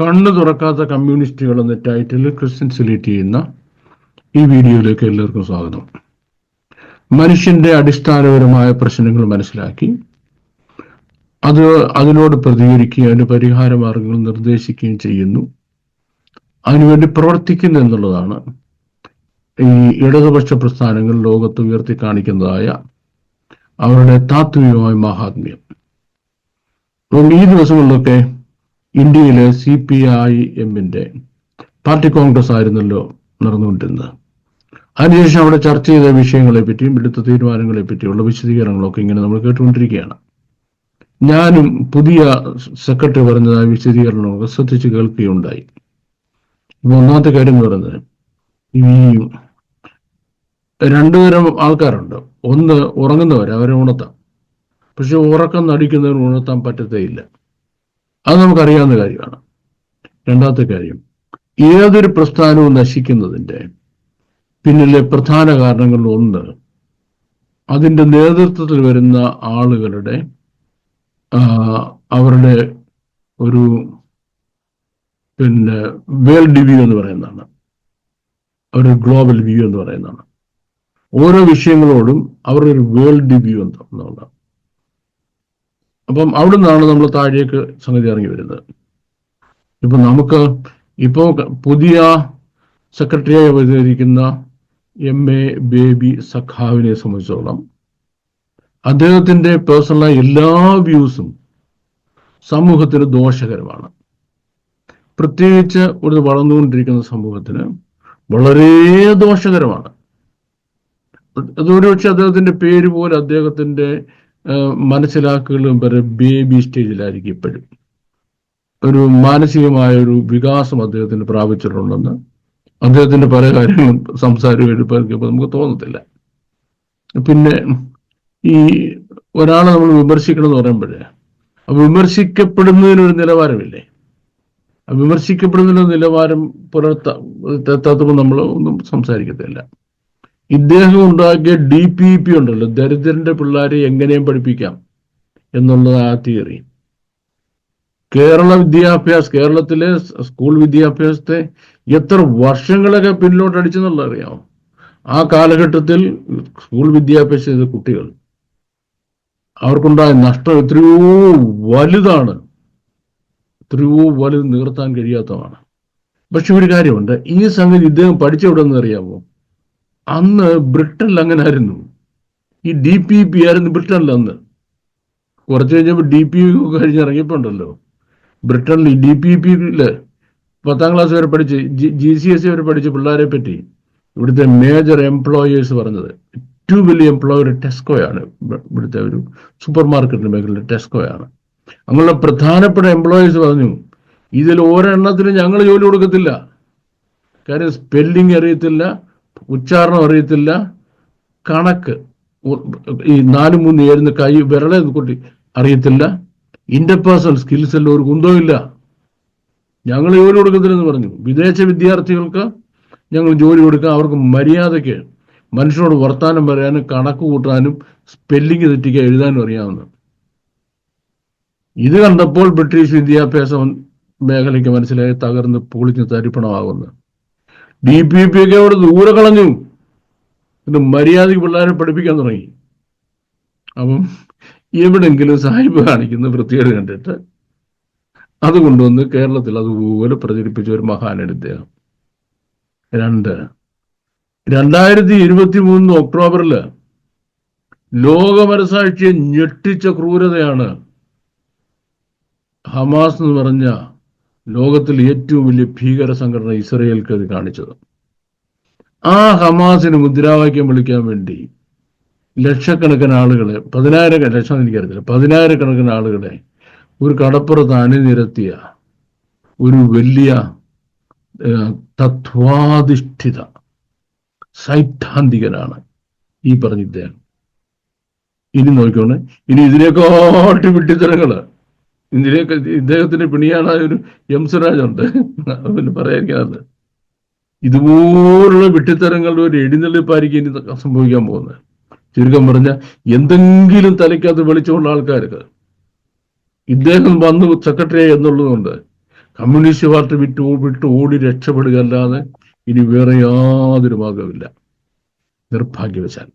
കണ്ണു തുറക്കാത്ത കമ്മ്യൂണിസ്റ്റുകൾ എന്ന title Christian select ചെയ്യുന്ന ഈ വീഡിയോയിലേക്ക് എല്ലാവർക്കും സ്വാഗതം. മനുഷ്യന്റെ അടിസ്ഥാനപരമായ പ്രശ്നങ്ങൾ മനസ്സിലാക്കി. അത് അതിനോട് പ്രതികരിക്കുകയും അതിന് പരിഹാര മാർഗങ്ങൾ നിർദ്ദേശിക്കുകയും ചെയ്യുന്നു. അതിനുവേണ്ടി പ്രവർത്തിക്കുന്നു എന്നുള്ളതാണ് ഈ ഇടതുപക്ഷ പ്രസ്ഥാനങ്ങൾ ലോകത്ത് ഉയർത്തി കാണിക്കുന്നതായ അവരുടെ താത്വികമായ മഹാത്മ്യം. അപ്പം ഈ ദിവസങ്ങളിലൊക്കെ ഇന്ത്യയിലെ സി പി ഐ എമ്മിന്റെ പാർട്ടി കോൺഗ്രസ് ആയിരുന്നല്ലോ നടന്നുകൊണ്ടിരുന്നത്. അതിനുശേഷം അവിടെ ചർച്ച ചെയ്ത വിഷയങ്ങളെ പറ്റിയും എടുത്ത തീരുമാനങ്ങളെ പറ്റിയുള്ള വിശദീകരണങ്ങളൊക്കെ ഇങ്ങനെ നമ്മൾ കേട്ടുകൊണ്ടിരിക്കുകയാണ്. ഞാനും പുതിയ സെക്രട്ടറി പറഞ്ഞതായ വിശദീകരണങ്ങളൊക്കെ ശ്രദ്ധിച്ച് കേൾക്കുകയുണ്ടായി. ഒന്നാമത്തെ കാര്യം എന്ന് പറയുന്നത് ഈ രണ്ടുതരം ആൾക്കാരുണ്ട്. ഒന്ന് ഉറങ്ങുന്നവർ അവരെ ഉണർത്താം. പക്ഷെ ഉറക്കം നടിക്കുന്നവർ ഉണർത്താൻ പറ്റത്തേയില്ല. അത് നമുക്കറിയാവുന്ന കാര്യമാണ്. രണ്ടാമത്തെ കാര്യം ഏതൊരു പ്രസ്ഥാനവും നശിക്കുന്നതിന്റെ പിന്നിലെ പ്രധാന കാരണങ്ങളിൽ ഒന്ന് അതിന്റെ നേതൃത്വത്തിൽ വരുന്ന ആളുകളുടെ അവരുടെ ഒരു പിന്നെ വേൾഡ് വ്യൂ എന്ന് പറയുന്നതാണ്. അവരുടെ ഗ്ലോബൽ വ്യൂ എന്ന് പറയുന്നതാണ്. ഓരോ വിഷയങ്ങളോടും അവരുടെ ഒരു വേൾഡ് വ്യൂ എന്നുള്ളതാണ് അപ്പം അവിടെ നിന്നാണ് നമ്മൾ താഴേക്ക് സംഗതി ഇറങ്ങി വരുന്നത്. ഇപ്പൊ നമുക്ക് ഇപ്പോൾ പുതിയ സെക്രട്ടറിയായി അവതരിക്കുന്ന എം എ ബേബി സഖാവിനെ സംബന്ധിച്ചോളം അദ്ദേഹത്തിന്റെ പേഴ്സണലായ എല്ലാ വ്യൂസും സമൂഹത്തിന് ദോഷകരമാണ്. പ്രത്യേകിച്ച് ഒരു വളർന്നുകൊണ്ടിരിക്കുന്ന സമൂഹത്തിന് വളരെ ദോഷകരമാണ്. അതൊരു പക്ഷെ അദ്ദേഹത്തിന്റെ പേര് പോലെ അദ്ദേഹത്തിന്റെ ആ, മനസ്സിലാക്കലും വരെ ബേബി സ്റ്റേജിലായിരിക്കും ഇപ്പോഴും ഒരു മാനസികമായ ഒരു വികാസം അദ്ദേഹത്തിന് പ്രാപിച്ചിട്ടുണ്ടെന്ന് അദ്ദേഹത്തിന്റെ പല കാര്യങ്ങളും സംസാരം എടുപ്പിക്കുമ്പോൾ നമുക്ക് തോന്നത്തില്ല. പിന്നെ ഈ ഒരാളെ നമ്മൾ വിമർശിക്കണം എന്ന് പറയുമ്പോഴേ വിമർശിക്കപ്പെടുന്നതിനൊരു നിലവാരമില്ലേ? ആ വിമർശിക്കപ്പെടുന്നതിന് നിലവാരം പുലർത്ത എത്താത്തപ്പോൾ നമ്മൾ ഒന്നും സംസാരിക്കത്തില്ല. ഇദ്ദേഹം ഉണ്ടാക്കിയ ഡി പി പി ഉണ്ടല്ലോ ദരിദ്രന്റെ പിള്ളേരെ എങ്ങനെയും പഠിപ്പിക്കാം എന്നുള്ളത് ആ തിയറി. കേരള വിദ്യാഭ്യാസ കേരളത്തിലെ സ്കൂൾ വിദ്യാഭ്യാസത്തെ എത്ര വർഷങ്ങളൊക്കെ പിന്നിലോട്ട് അടിച്ചെന്നുള്ളത് അറിയാമോ ആ കാലഘട്ടത്തിൽ സ്കൂൾ വിദ്യാഭ്യാസം ചെയ്ത കുട്ടികൾ അവർക്കുണ്ടായ നഷ്ടം എത്രയോ വലുതാണ് എത്രയോ വലുത് നികർത്താൻ കഴിയാത്തതാണ്. പക്ഷെ ഒരു കാര്യമുണ്ട് ഈ സംഗതി ഇദ്ദേഹം പഠിച്ചെവിടെന്ന് അറിയാമോ അന്ന് ബ്രിട്ടനിൽ അങ്ങനെ ആയിരുന്നു ഈ ഡി പി പി ആയിരുന്നു ബ്രിട്ടനിൽ അന്ന്. കുറച്ച് കഴിഞ്ഞപ്പോൾ ഡി പി കഴിഞ്ഞ് ഇറങ്ങിയപ്പോണ്ടല്ലോ. ബ്രിട്ടനിൽ ഡി പി പിയിൽ പത്താം ക്ലാസ് വരെ പഠിച്ച് ജി സി എസ് സി വരെ പഠിച്ച പിള്ളേരെ പറ്റി ഇവിടുത്തെ മേജർ എംപ്ലോയേഴ്സ് പറഞ്ഞത്. ഏറ്റവും വലിയ എംപ്ലോയർ ടെസ്കോയാണ് ഇവ- ഇവിടുത്തെ ഒരു സൂപ്പർ മാർക്കറ്റിന്റെ മേഖലയിൽ ടെസ്കോയാണ് അങ്ങനെയുള്ള പ്രധാനപ്പെട്ട എംപ്ലോയേഴ്സ് പറഞ്ഞു ഇതിൽ ഒരെണ്ണത്തിനും ഞങ്ങൾ ജോലി കൊടുക്കത്തില്ല. കാര്യം സ്പെല്ലിംഗ് അറിയത്തില്ല. ഉച്ചാരണം അറിയത്തില്ല. കണക്ക് ഈ നാല് മൂന്ന് ഏഴുന്ന കൈ വിരളെ കൂട്ടി അറിയത്തില്ല. ഇന്റർപേഴ്സണൽ സ്കിൽസ് എല്ലാം ഒരു കുന്തവും ഇല്ല? ഞങ്ങൾ ജോലി കൊടുക്കത്തില്ലെന്ന് പറഞ്ഞു. വിദേശ വിദ്യാർത്ഥികൾക്ക് ഞങ്ങൾ ജോലി കൊടുക്കാം അവർക്ക് മര്യാദയ്ക്ക് മനുഷ്യനോട് വർത്താനം പറയാനും കണക്ക് കൂട്ടാനും സ്പെല്ലിംഗ് തെറ്റിക്കാൻ എഴുതാനും അറിയാവുന്ന ഇത് കണ്ടപ്പോൾ ബ്രിട്ടീഷ് വിദ്യാഭ്യാസ മേഖലയ്ക്ക് മനസ്സിലായി തകർന്ന് പൊളിഞ്ഞ് തരിപ്പണമാകുന്നു ഡി പി പി ഒക്കെ അവിടെ ദൂരെ കളഞ്ഞു. ഇത് മര്യാദയ്ക്ക് പിള്ളേരെ പഠിപ്പിക്കാൻ തുടങ്ങി. അപ്പം എവിടെങ്കിലും സാഹിബ് കാണിക്കുന്ന വൃത്തികേട് കണ്ടിട്ട് അത് കൊണ്ടുവന്ന് കേരളത്തിൽ അതുപോലെ പ്രചരിപ്പിച്ച ഒരു മഹാനാണ് ഇദ്ദേഹം. രണ്ട് രണ്ടായിരത്തി ഇരുപത്തി മൂന്ന് ഒക്ടോബറിൽ ലോകമനസാക്ഷിയെ ഞെട്ടിച്ച ക്രൂരതയാണ് ഹമാസ് എന്ന് പറഞ്ഞ ലോകത്തിൽ ഏറ്റവും വലിയ ഭീകര സംഘടന ഇസ്രയേൽക്ക് അത് കാണിച്ചത്. ആ ഹമാസിന് മുദ്രാവാക്യം വിളിക്കാൻ വേണ്ടി ലക്ഷക്കണക്കിന് ആളുകളെ പതിനായിരം ലക്ഷം എനിക്കറിയത്തില്ല പതിനായിരക്കണക്കിന് ആളുകളെ ഒരു കടപ്പുറത്ത് അണിനിരത്തിയ ഒരു വലിയ തത്വാധിഷ്ഠിത സൈദ്ധാന്തികനാണ് ഈ പറഞ്ഞ ഇദ്ദേഹം. ഇനി നോക്കിക്കോണേ. ഇനി ഇതിനെക്കാട്ടി വിട്ടിത്തരങ്ങൾ ഇതിലേക്ക് ഇദ്ദേഹത്തിന്റെ പിണിയാണ് ആ ഒരു എം സുരാജുണ്ട് പിന്നെ പറയാതിരിക്കാതെ ഇതുപോലുള്ള വിട്ടിത്തരങ്ങളുടെ ഒരു എഴുന്നള്ളിപ്പായിരിക്കും ഇനി സംഭവിക്കാൻ പോകുന്നത്. ചുരുക്കം പറഞ്ഞ എന്തെങ്കിലും തലയ്ക്കകത്ത് വെളിച്ചമുള്ള ആൾക്കാർക്ക് ഇദ്ദേഹം വന്ന് സെക്രട്ടറി എന്നുള്ളതുകൊണ്ട് കമ്മ്യൂണിസ്റ്റ് പാർട്ടി വിട്ട് വിട്ട് ഓടി രക്ഷപ്പെടുക അല്ലാതെ ഇനി വേറെ യാതൊരു മാർഗമില്ല നിർഭാഗ്യവശാൽ.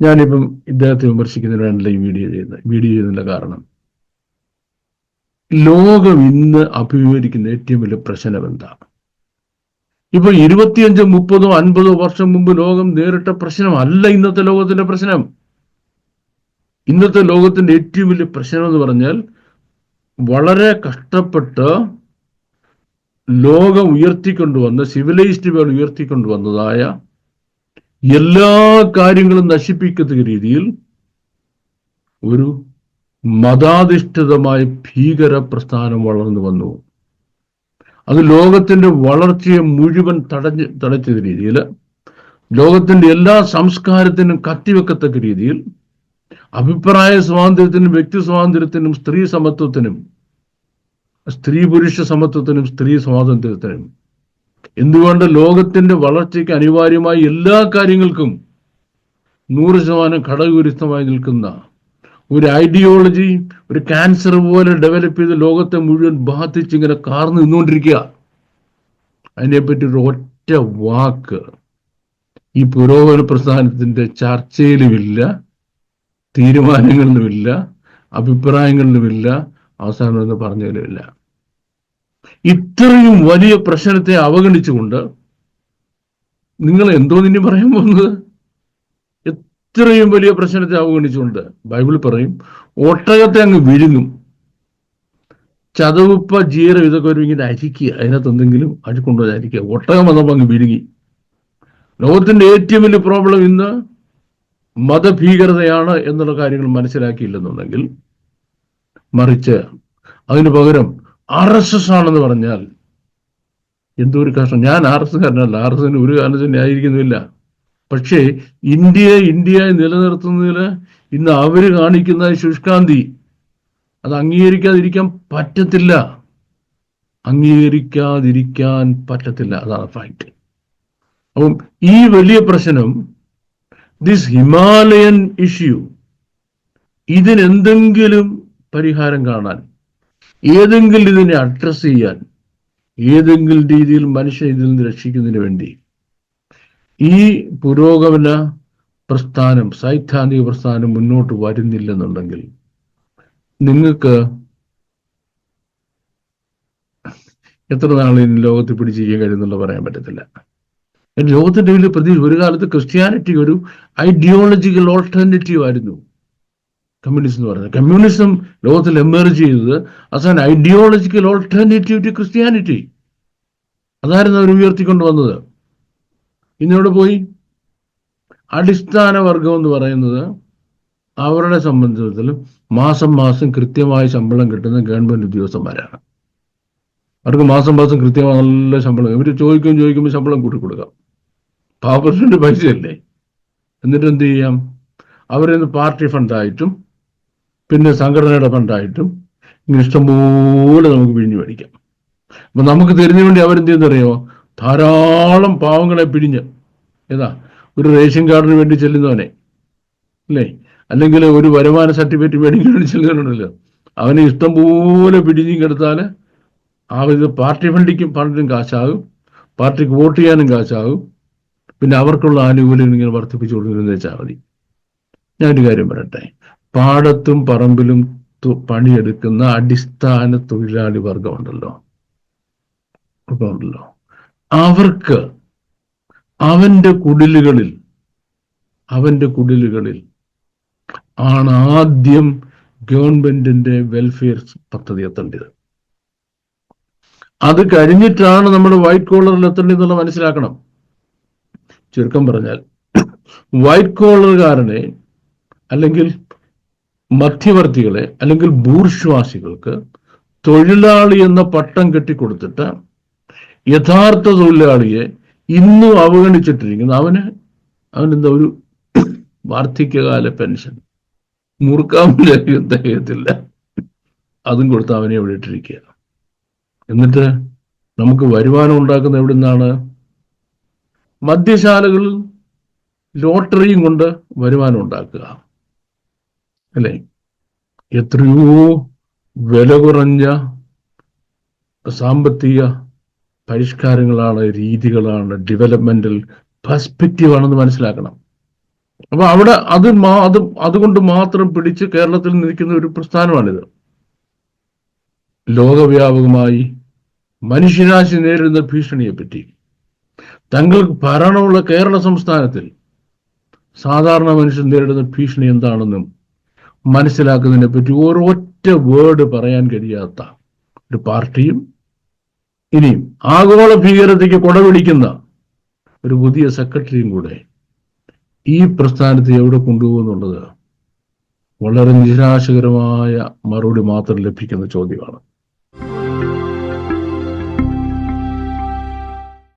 ഞാനിപ്പം ഇദ്ദേഹത്തെ വിമർശിക്കുന്നതിനാണല്ലോ ഈ വീഡിയോ ചെയ്യുന്നത്. വീഡിയോ ചെയ്യുന്നതിന്റെ കാരണം. ലോകം ഇന്ന് അഭിമുഖീകരിക്കുന്ന ഏറ്റവും വലിയ പ്രശ്നം എന്താ? ഇപ്പൊ ഇരുപത്തിയഞ്ചോ മുപ്പതോ അൻപതോ വർഷം മുമ്പ് ലോകം നേരിട്ട പ്രശ്നമല്ല ഇന്നത്തെ ലോകത്തിന്റെ പ്രശ്നം. ഇന്നത്തെ ലോകത്തിന്റെ ഏറ്റവും വലിയ പ്രശ്നം എന്ന് പറഞ്ഞാൽ വളരെ കഷ്ടപ്പെട്ട് ലോകം ഉയർത്തിക്കൊണ്ടുവന്ന സിവിലൈസ്ഡ് വേൾഡ് ഉയർത്തിക്കൊണ്ടുവന്നതായ എല്ലാ കാര്യങ്ങളും നശിപ്പിക്കുന്ന രീതിയിൽ ഒരു മതാധിഷ്ഠിതമായ ഭീകര പ്രസ്ഥാനം വളർന്നു വന്നു. അത് ലോകത്തിന്റെ വളർച്ചയെ മുഴുവൻ തടഞ്ഞ് തടച്ച രീതിയിൽ ലോകത്തിന്റെ എല്ലാ സംസ്കാരത്തിനും കത്തിവെക്കത്തക്ക രീതിയിൽ അഭിപ്രായ സ്വാതന്ത്ര്യത്തിനും വ്യക്തി സ്വാതന്ത്ര്യത്തിനും സ്ത്രീ സമത്വത്തിനും സ്ത്രീ പുരുഷ സമത്വത്തിനും സ്ത്രീ സ്വാതന്ത്ര്യത്തിനും. എന്തുകൊണ്ട് ലോകത്തിന്റെ വളർച്ചയ്ക്ക് അനിവാര്യമായ എല്ലാ കാര്യങ്ങൾക്കും നൂറ് ശതമാനം ഘടകവിരുദ്ധമായി നിൽക്കുന്ന ഒരു ഐഡിയോളജി ഒരു ക്യാൻസർ പോലെ ഡെവലപ്പ് ചെയ്ത് ലോകത്തെ മുഴുവൻ ബാധിച്ച് ഇങ്ങനെ കാർന്നു നിന്നുകൊണ്ടിരിക്കുക. അതിനെപ്പറ്റി ഒരു ഒറ്റ വാക്ക്. ഈ പുരോഗമന പ്രസ്ഥാനത്തിന്റെ ചർച്ചയിലുമില്ല തീരുമാനങ്ങളിലുമില്ല അഭിപ്രായങ്ങളിലുമില്ല അവസാനം എന്ന് പറഞ്ഞതിലുമില്ല. ഇത്രയും വലിയ പ്രശ്നത്തെ അവഗണിച്ചുകൊണ്ട് നിങ്ങൾ എന്തോ നിന്നെ പറയാൻ പോകുന്നത്? ഇത്രയും വലിയ പ്രശ്നത്തെ അവഗണിച്ചുകൊണ്ട് ബൈബിൾ പറയും ഒട്ടകത്തെ അങ്ങ് വിഴുങ്ങും. ചതവുപ്പ ജീരം ഇതൊക്കെ ഒരു ഇങ്ങനെ അരിക്കുക അതിനകത്ത് എന്തെങ്കിലും അഴിക്കൊണ്ടുപോയി അരിക്കുക ഒട്ടകം വന്നപ്പോൾ അങ്ങ് വിഴുങ്ങി. ലോകത്തിന്റെ ഏറ്റവും വലിയ പ്രോബ്ലം ഇന്ന് മതഭീകരതയാണ് എന്നുള്ള കാര്യങ്ങൾ മനസ്സിലാക്കിയില്ലെന്നുണ്ടെങ്കിൽ മറിച്ച് അതിന് പകരം ആർ എസ് എസ് ആണെന്ന് പറഞ്ഞാൽ എന്തോ ഒരു കഷ്ടം. ഞാൻ ആർ എസ് കാരനല്ല. ആർ എസ് ഒരു കാരണത്തിന് ന്യായീകരിക്കുന്നില്ല പക്ഷേ ഇന്ത്യയെ ഇന്ത്യയായി നിലനിർത്തുന്നതിൽ ഇന്ന് അവർ കാണിക്കുന്ന ശുഷ്കാന്തി അത് അംഗീകരിക്കാതിരിക്കാൻ പറ്റത്തില്ല. അംഗീകരിക്കാതിരിക്കാൻ പറ്റത്തില്ല. അതാണ് ഫാക്ട് അപ്പം ഈ വലിയ പ്രശ്നം ദിസ് ഹിമാലയൻ ഇഷ്യൂ ഇതിനെന്തെങ്കിലും പരിഹാരം കാണാൻ ഏതെങ്കിലും ഇതിനെ അഡ്രസ് ചെയ്യാൻ ഏതെങ്കിലും രീതിയിൽ മനുഷ്യ ഇതിൽ നിന്ന് രക്ഷിക്കുന്നതിന് വേണ്ടി ഈ പുരോഗമന പ്രസ്ഥാനം സൈദ്ധാന്തിക പ്രസ്ഥാനം മുന്നോട്ട് വരുന്നില്ലെന്നുണ്ടെങ്കിൽ നിങ്ങൾക്ക് എത്ര നാൾ ഇനി ലോകത്തിൽ പിടിച്ചിരിക്കാൻ കഴിയുന്നുള്ള പറയാൻ പറ്റത്തില്ല. ലോകത്തിന്റെ വലിയ പ്രതി ഒരു കാലത്ത് ക്രിസ്ത്യാനിറ്റി ഒരു ഐഡിയോളജിക്കൽ ഓൾട്ടർനേറ്റീവ് ആയിരുന്നു. കമ്മ്യൂണിസം എന്ന് പറയുന്നത്. കമ്മ്യൂണിസം ലോകത്തിൽ എമേർജ് ചെയ്തത് as an ideological alternative to Christianity അതായിരുന്നു അവർ ഉയർത്തിക്കൊണ്ട് വന്നത്. ഇന്നിവിടെ പോയി. അടിസ്ഥാന വർഗം എന്ന് പറയുന്നത് അവരുടെ സംബന്ധിച്ചിടത്തോളം മാസം മാസം കൃത്യമായി ശമ്പളം കിട്ടുന്ന ഗവൺമെന്റ് ഉദ്യോഗസ്ഥന്മാരാണ്. അവർക്ക് മാസം മാസം കൃത്യമായി നല്ല ശമ്പളം. ഇവർ ചോദിക്കും ചോദിക്കുമ്പോൾ ശമ്പളം കൂട്ടി കൊടുക്കാം പാവപ്പെട്ട പൈസയല്ലേ? എന്നിട്ട് എന്ത് ചെയ്യാം? അവരിന്ന് പാർട്ടി ഫണ്ടായിട്ടും പിന്നെ സംഘടനയുടെ ഫണ്ടായിട്ടും ഇങ്ങനെ ഇഷ്ടംപോലെ നമുക്ക് പിഴിഞ്ഞു മേടിക്കാം. അപ്പൊ നമുക്ക് തരുന്നതിന് വേണ്ടി അവരെന്ത് ചെയ്യുന്നറിയോ? ധാരാളം പാവങ്ങളെ പിഴിഞ്ഞ്. ഏതാ? ഒരു റേഷൻ കാർഡിന് വേണ്ടി ചെല്ലുന്നവനെ. അല്ലേ അല്ലെങ്കിൽ ഒരു വരുമാന സർട്ടിഫിക്കറ്റ് മേടിക്കാൻ വേണ്ടി ചെല്ലുന്നുണ്ടല്ലോ. അവനെ ഇഷ്ടം പോലെ പിടിഞ്ഞും ആ ഇത് പാർട്ടി ഫണ്ടിക്കും ഫണ്ടിനും കാശാകും. പാർട്ടിക്ക് വോട്ട് ചെയ്യാനും കാശാകും. പിന്നെ അവർക്കുള്ള ആനുകൂല്യം ഇങ്ങനെ വർദ്ധിപ്പിച്ചു കൊടുക്കുന്നത് വെച്ചാൽ മതി. ഞാനൊരു കാര്യം പറയട്ടെ. പാടത്തും പറമ്പിലും പണിയെടുക്കുന്ന അടിസ്ഥാന തൊഴിലാളി വർഗമുണ്ടല്ലോ ഉണ്ടല്ലോ. അവർക്ക് അവന്റെ കുടിലുകളിൽ അവന്റെ കുടിലുകളിൽ ആണ് ആദ്യം ഗവൺമെന്റിന്റെ വെൽഫെയർ പദ്ധതി എത്തേണ്ടത്. അത് കഴിഞ്ഞിട്ടാണ് നമ്മൾ വൈറ്റ് കോളറിൽ എത്തേണ്ടതെന്നുള്ള മനസ്സിലാക്കണം. ചുരുക്കം പറഞ്ഞാൽ വൈറ്റ് കോളറുകാരനെ അല്ലെങ്കിൽ മധ്യവർത്തികളെ അല്ലെങ്കിൽ ബൂർഷ്വാസികൾക്ക് തൊഴിലാളി എന്ന പട്ടം കെട്ടിക്കൊടുത്തിട്ട് യഥാർത്ഥ തൊഴിലാളിയെ ഇന്നും അവഗണിച്ചിട്ടിരിക്കുന്നു. അവന് അവനെന്താ ഒരു വാർദ്ധക്യകാല പെൻഷൻ. മുറുക്കാൻ തികയത്തില്ല അതും കൊടുത്ത് അവനെ എവിടെ ഇട്ടിരിക്കുക. എന്നിട്ട് നമുക്ക് വരുമാനം ഉണ്ടാക്കുന്ന എവിടെ നിന്നാണ് മദ്യശാലകളിൽ ലോട്ടറിയും കൊണ്ട് വരുമാനം ഉണ്ടാക്കുക. അല്ലേ? എത്രയോ വില കുറഞ്ഞ സാമ്പത്തിക പരിഷ്കാരങ്ങളാണ് രീതികളാണ് ഡെവലപ്മെന്റൽ പെർസ്പെക്റ്റീവ് ആണെന്ന് മനസ്സിലാക്കണം. അപ്പൊ അവിടെ അത് മാ അത് അതുകൊണ്ട് മാത്രം പിടിച്ച് കേരളത്തിൽ നിൽക്കുന്ന ഒരു പ്രസ്ഥാനമാണിത്. ലോകവ്യാപകമായി മനുഷ്യരാശി നേരിടുന്ന ഭീഷണിയെ പറ്റി തങ്ങൾക്ക് ഭരണമുള്ള കേരള സംസ്ഥാനത്തിൽ സാധാരണ മനുഷ്യൻ നേരിടുന്ന ഭീഷണി എന്താണെന്നും മനസ്സിലാക്കുന്നതിനെ പറ്റി ഒരൊറ്റ വേർഡ് പറയാൻ കഴിയാത്ത ഒരു പാർട്ടിയും ഇനിയും ആഗോള ഭീകരതയ്ക്ക് കൊടപിടിക്കുന്ന ഒരു പുതിയ സെക്രട്ടറിയും കൂടെ ഈ പ്രസ്ഥാനത്തെ എവിടെ കൊണ്ടുപോകുന്നുള്ളത്? വളരെ നിരാശകരമായ മറുപടി മാത്രം ലഭിക്കുന്ന ചോദ്യമാണ്.